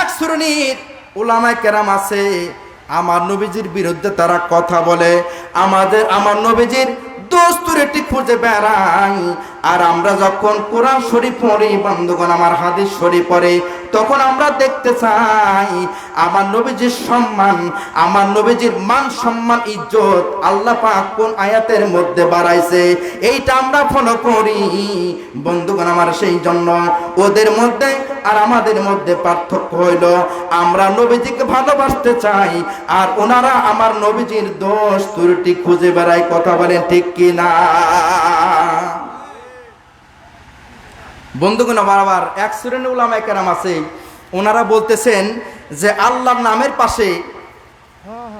এক শ্রেণির ওলামায় কেরাম আছে। আমার নবীজির বিরুদ্ধে তারা কথা বলে, আমাদের, আমার নবীজির দোস্তুরেটি খুঁজে বেড়াই আর আমরা যখন কোরআন শরীফ পড়ি, বন্ধুগণ, আমার হাদিস শরীফ পড়ে তখন আমরা দেখতে চাই, আমার নবীজির সম্মান, আমার নবীজির মান সম্মান, ইজ্জত আল্লাহ পাক কোন আয়াতের মধ্যে বাড়াইছে, এইটা আমরা ফলো করি। বন্ধুগণ, আমার সেই জন্য ওদের মধ্যে আর আমাদের মধ্যে পার্থক্য হইল, আমরা নবীজিকে ভালোবাসতে চাই, আর ওনারা আমার নবীজির দোষ ত্রুটি খুঁজে বেড়ায়, কথা বলেন ঠিক কি না বন্ধুগণ, আমার আবার এক শ্রেণি উলামায়ে কেরাম আছে। ওনারা বলতেছেন যে, আল্লাহর নামের পাশে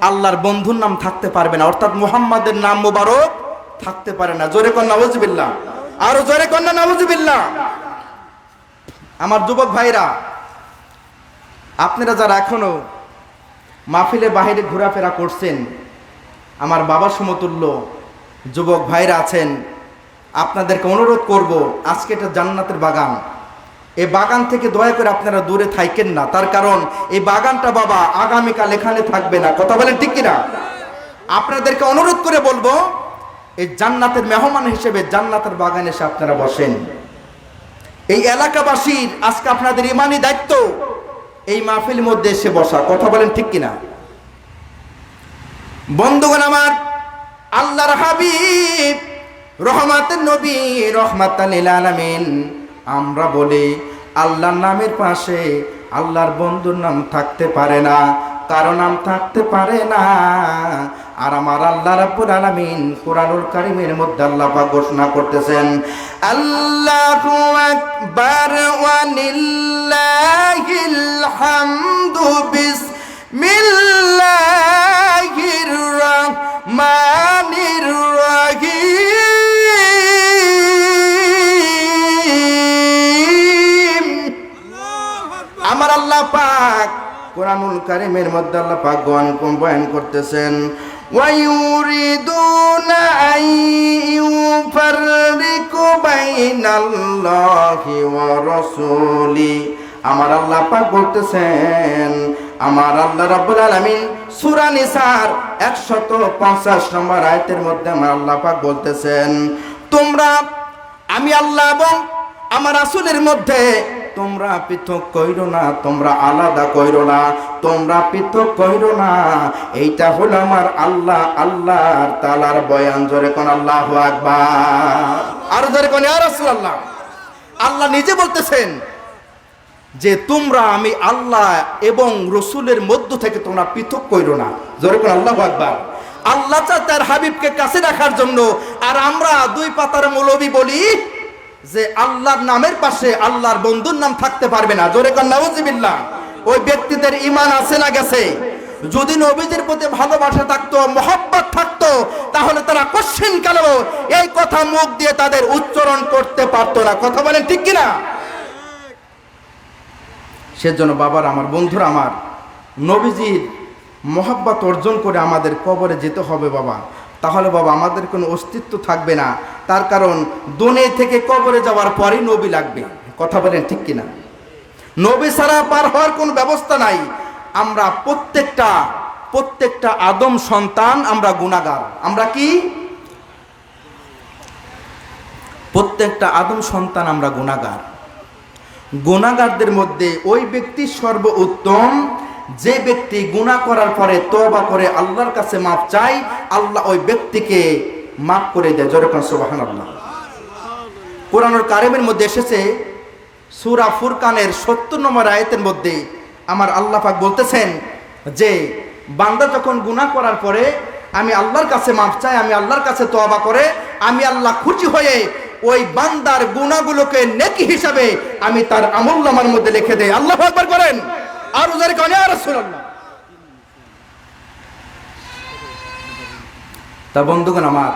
আল্লাহর বন্ধুর নাম থাকতে পারবে না। অর্থাৎ মুহাম্মাদের নাম মুবারক থাকতে পারে না। জোরে কন্যা নওয়াজবিল্লাহ আরও জোরে কন্যা নওয়াজবিল্লাহ আমার যুবক ভাইরা, আপনারা যারা এখনও মাহফিলে বাহিরে ঘোরাফেরা করছেন, আমার বাবা সমতুল্য যুবক ভাইরা আছেন আপনাদেরকে অনুরোধ করব, আজকে এটা জান্নাতের বাগান। এই বাগান থেকে দয়া করে আপনারা দূরে থাকেন না। তার কারণ, এই বাগানটা বাবা আগামীকাল এখানে থাকবে না। কথা বলেন ঠিক কিনা? আপনাদেরকে অনুরোধ করে বলব, এই জান্নাতের মেহমান হিসেবে জান্নাতের বাগানে এসে আপনারা বসেন। এই এলাকাবাসীর আজকে আপনাদের ইমানই দায়িত্ব, এই মাহফিল মধ্যে এসে বসা। কথা বলেন ঠিক কিনা? বন্ধুগণ আমার, আল্লাহর হাবিব রহমাতের নবী, রহমাতাল আলামিন। আমরা বলি, আল্লাহর নামের পাশে আল্লাহর বন্ধুর নাম থাকতে পারে না, কারও নাম থাকতে পারে না। আর আমার আল্লাহ রাব্বুল আলামিন কোরআনুল কারীমের মধ্যে আল্লাহ পাক ঘোষণা করতেছেন, আল্লাহু আকবার ওয়া লিল্লাহিল হামদু বিসমিল্লাহির আমার আল্লাহ পাক কোরআনুল কারিমের মধ্যে আল্লাহ পাক গান বয়ান করতেছেন ويريدون أن يفرقوا بين الله ورسوله আমার আল্লাহ পাক বলতেছেন আমার আল্লাহ রাব্বুল আলামিন সূরা নিসার 150 নম্বর আয়াতের মধ্যে আমার আল্লাহ পাক বলতেছেন তোমরা আমি আল্লাহ এবং আমার রাসূলের মধ্যে তোমরা পৃথক কইরো না, তোমরা আলাদা কইরো না, তোমরা পৃথক কইরো না। এইটা হলো আমার আল্লাহ আল্লাহ তালার বয়ান। জোরে কোন আল্লাহ আর জোরে কোন রাসূলুল্লাহ। আল্লাহ নিজে বলতেছেন যে, তোমরা আমি আল্লাহ এবং রসুলের মধ্য থেকে তোমরা পৃথক কইরো না। জোরে কোন আল্লাহ আকবার। আল্লাহ তার হাবিবকে কাছে রাখার জন্য, আর আমরা দুই পাতার মৌলবি বলি যে আল্লাহর নামের পাশে আল্লাহর বন্ধুর নাম থাকতে পারবে না। জোরে কন, নাউজিবিল্লাহ। ওই ব্যক্তিদের ইমান আছে না গেছে? যদি নবীদের প্রতি ভালোবাসা থাকতো, মহব্বত থাকতো, তাহলে তারা কোশ্চিন কেন? এই কথা মুখ দিয়ে তাদের উচ্চারণ করতে পারতো না। কথা বলেন ঠিক কিনা? সেজন্য বাবার আমার, বন্ধুরা আমার, নবীজির মহাব্বত অর্জন করে আমাদের কবরে যেতে হবে বাবা। তাহলে বাবা, আমাদের কোনো অস্তিত্ব থাকবে না। তার কারণ, দনে থেকে কবরে যাওয়ার পরই নবী লাগবে। কথা বলেন ঠিক কিনা? নবী ছাড়া পার হওয়ার কোনো ব্যবস্থা নাই। আমরা প্রত্যেকটা প্রত্যেকটা আদম সন্তান আমরা গুণাগার আমরা কি? প্রত্যেকটা আদম সন্তান আমরা গুণাগার গুণাগারদের মধ্যে ওই ব্যক্তি সর্ব উত্তম যে ব্যক্তি গুণা করার পরে তবা করে আল্লাহর কাছে মাপ চাই আল্লাহ ওই ব্যক্তিকে মাফ করে দেয়। জরকান সুবাহান আল্লাহ কোরআনুল কারিমের মধ্যে এসেছে, সুরা ফুরকানের সত্তর নম্বর আয়তের মধ্যে আমার আল্লাহ পাক বলতেছেন যে, বান্দা যখন গুনাহ করার পরে আমি আল্লাহর কাছে মাফ চাই, আমি আল্লাহর কাছে তোয়াবা করে, আমি আল্লাহ খুশি হয়ে ওই বান্দার গুণাগুলোকে নেকি হিসাবে আমি তার আমল্লামার মধ্যে লিখে দেয় আল্লাহ একবার করেন আর উজারে কানে আর রাসূলুল্লাহ। তা বন্ধুগণ আমার,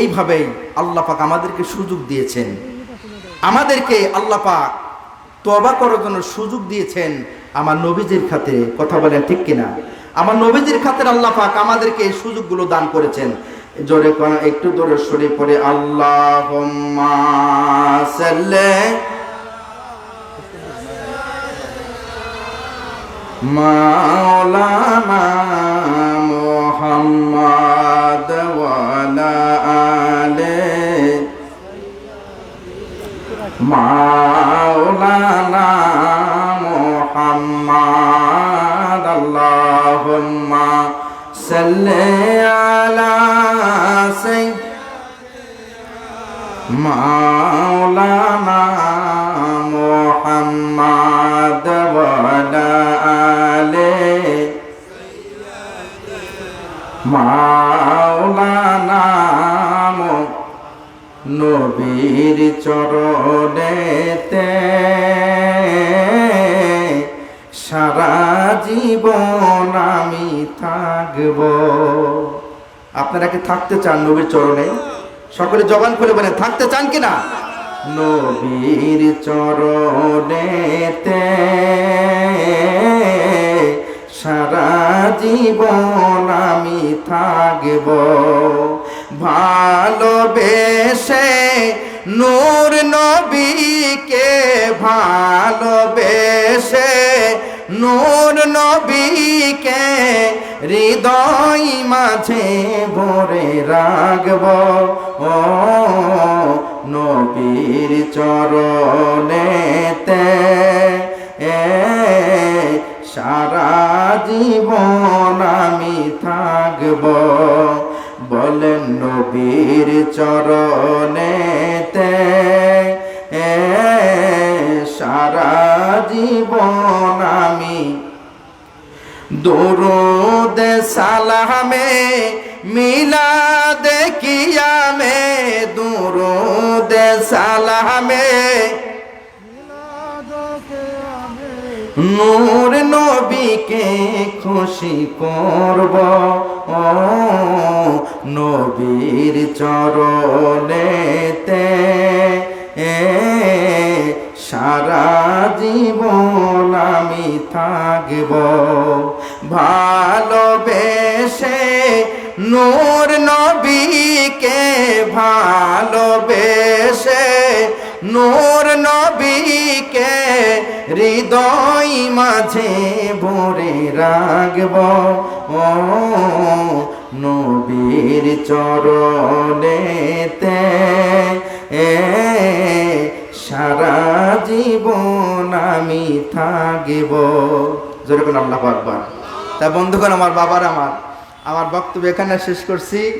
এইভাবেই আল্লাহ পাক আমাদেরকে সুযোগ দিয়েছেন। আমাদেরকে আল্লাহ পাক তবা করার জন্য সুযোগ দিয়েছেন আমার নবীজির খাতে। কথা বলেন ঠিক কিনা? আমার নবীজির খাতের আল্লাহ পাক আমাদেরকে এই সুযোগগুলো দান করেছেন। জোরে একটু জোরে সরে পড়ে আল্লাহ মাওলানা মোহাম্মদ ওয়ালা আলে মাওলানা মোহাম্মদ আল্লাহুম্মা সাল্লি আলা সাইয়্যিদ মাওলানা মাওলানা নবীর চরণেতে সারা জীবন আমি থাকব। আপনারা কি থাকতে চান নবীর চরণে? সকলে জবান খুলে বলেন, থাকতে চান কিনা নবীর চরণেতে সারা জীবন আমি থাকব। ভালোবেসে নূর নবীকে ভালোবেসে নূর নবীকে হৃদয় মাঝে ভরে রাখব। ও চরণেতে সারা জীবন আমি। দুরুদ সালামে মিলাদ নূর নবীকে খুশি করব। নবীর চরণেতে সারা জীবন আমি থাকব। ভালোবেসে নূর নবীকে ভালোবেসে নূর হৃদয় মাঝে ভরে রাখব। ও নবীর চরণেতে এ সারা জীবন আমি থাকব। যেরকম আল্লাহ আকবার। তা বন্ধুগণ, আমার বাবার, আমার আমার বক্তব্য এখানে শেষ করছি।